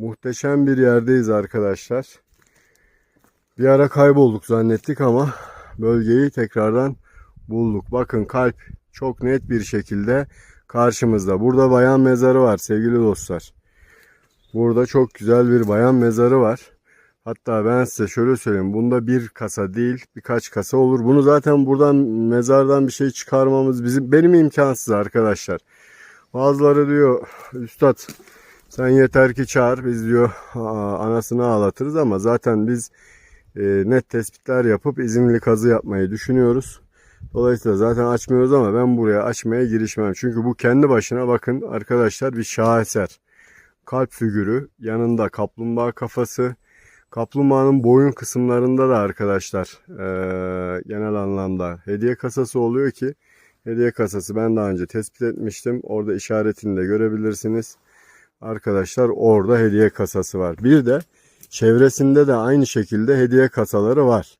Muhteşem bir yerdeyiz arkadaşlar. Bir ara kaybolduk zannettik ama bölgeyi tekrardan bulduk. Bakın kalp çok net bir şekilde karşımızda. Burada bayan mezarı var sevgili dostlar. Burada çok güzel bir bayan mezarı var. Hatta ben size şöyle söyleyeyim. Bunda bir kasa değil birkaç kasa olur. Bunu zaten buradan mezardan bir şey çıkarmamız bizim benim imkansız arkadaşlar. Bazıları diyor üstad sen yeter ki çağır biz diyor anasını ağlatırız ama zaten biz e, net tespitler yapıp izinli kazı yapmayı düşünüyoruz. Dolayısıyla zaten açmıyoruz ama ben buraya açmaya girişmem. Çünkü bu kendi başına bakın arkadaşlar bir şaheser. Kalp figürü, yanında kaplumbağa kafası. Kaplumbağanın boyun kısımlarında da arkadaşlar eee, genel anlamda hediye kasası oluyor ki hediye kasası ben daha önce tespit etmiştim. Orada işaretini de görebilirsiniz. Arkadaşlar orada hediye kasası var. Bir de çevresinde de aynı şekilde hediye kasaları var.